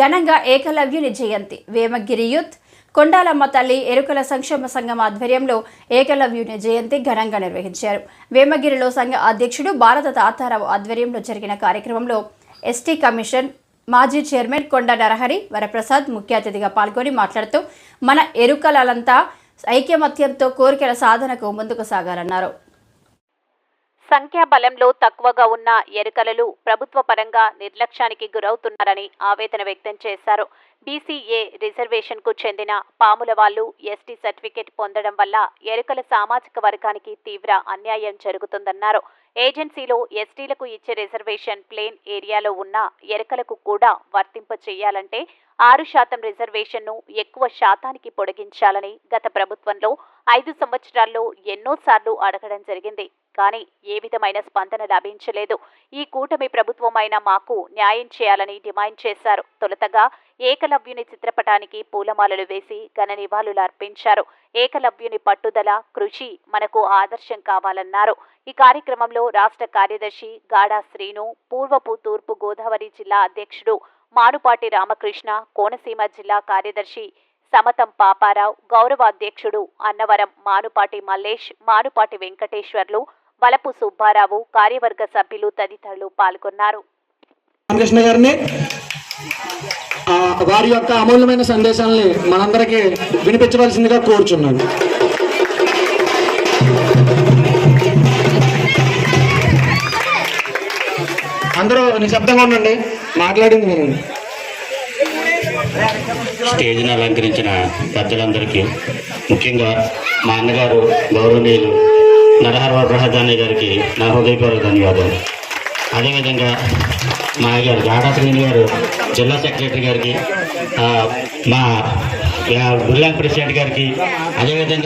ఘనంగా ఏకలవ్యుని జయంతి వేమగిరి యూత్ కొండాలమ్మ తల్లి ఎరుకల సంక్షేమ సంఘం ఆధ్వర్యంలో ఏకలవ్యుని జయంతి ఘనంగా నిర్వహించారు. వేమగిరిలో సంఘ అధ్యక్షుడు భారత తాతారావు ఆధ్వర్యంలో జరిగిన కార్యక్రమంలో ఎస్టీ కమిషన్ మాజీ చైర్మన్ కొండ నరహరి వరప్రసాద్ ముఖ్య అతిథిగా పాల్గొని మాట్లాడుతూ మన ఎరుకలంతా ఐక్యమత్యంతో కోరికల సాధనకు ముందుకు సాగాలన్నారు. సంఖ్యాబలంలో తక్కువగా ఉన్న ఎరుకలలు ప్రభుత్వ పరంగా నిర్లక్ష్యానికి గురవుతున్నారని ఆవేదన వ్యక్తం చేశారు. బీసీఏ రిజర్వేషన్కు చెందిన పాముల వాళ్ళు ఎస్టీ సర్టిఫికెట్ పొందడం వల్ల ఎరుకల సామాజిక వర్గానికి తీవ్ర అన్యాయం జరుగుతుందన్నారు. ఏజెన్సీలో ఎస్టీలకు ఇచ్చే రిజర్వేషన్ ప్లేన్ ఏరియాలో ఉన్న ఎరుకలకు కూడా వర్తింప చేయాలంటే ఆరు శాతం రిజర్వేషన్ను ఎక్కువ శాతానికి పొడిగించాలని గత ప్రభుత్వంలో ఐదు సంవత్సరాల్లో ఎన్నోసార్లు అడగడం జరిగింది. కానీ ఏ విధమైన స్పందన లభించలేదు. ఈ కూటమి ప్రభుత్వమైన మాకు న్యాయం చేయాలని డిమాండ్ చేశారు. తొలుతగా ఏకలవ్యుని చిత్రపటానికి పూలమాలలు వేసి ఘన నివాళులు అర్పించారు. ఏకలవ్యుని పట్టుదల కృషి మనకు ఆదర్శం కావాలన్నారు. ఈ కార్యక్రమంలో రాష్ట్ర కార్యదర్శి గాడా శ్రీను పూర్వపు తూర్పు గోదావరి జిల్లా అధ్యక్షుడు మానుపాటి రామకృష్ణ కోనసీమ జిల్లా కార్యదర్శి సమతం పాపారావు గౌరవాధ్యక్షుడు అన్నవరం మానుపాటి మల్లేష్ మానుపాటి వెంకటేశ్వర్లు వలపు సుబ్బారావు కార్యవర్గ సభ్యులు తదితరులు పాల్గొన్నారు. రామకృష్ణ గారిని వారి యొక్క అమూల్యమైన సందేశాలని మనందరికీ వినిపించవలసిందిగా కోరుచున్నాను. అందరూ నిశ్శబ్దంగా ఉండండి మాట్లాడింది వినండి. స్టేజ్ని అలంకరించిన పెద్దలందరికీ ముఖ్యంగా మా అన్నగారు గౌరవనీయులు నరహర ప్రహదాని గారికి నా హృదయపూర్వక ధన్యవాదాలు. అదేవిధంగా మా గారు గాడా శ్రీని గారు జిల్లా సెక్రటరీ గారికి మా బుల్లాంగ్ ప్రెసిడెంట్ గారికి అదేవిధంగా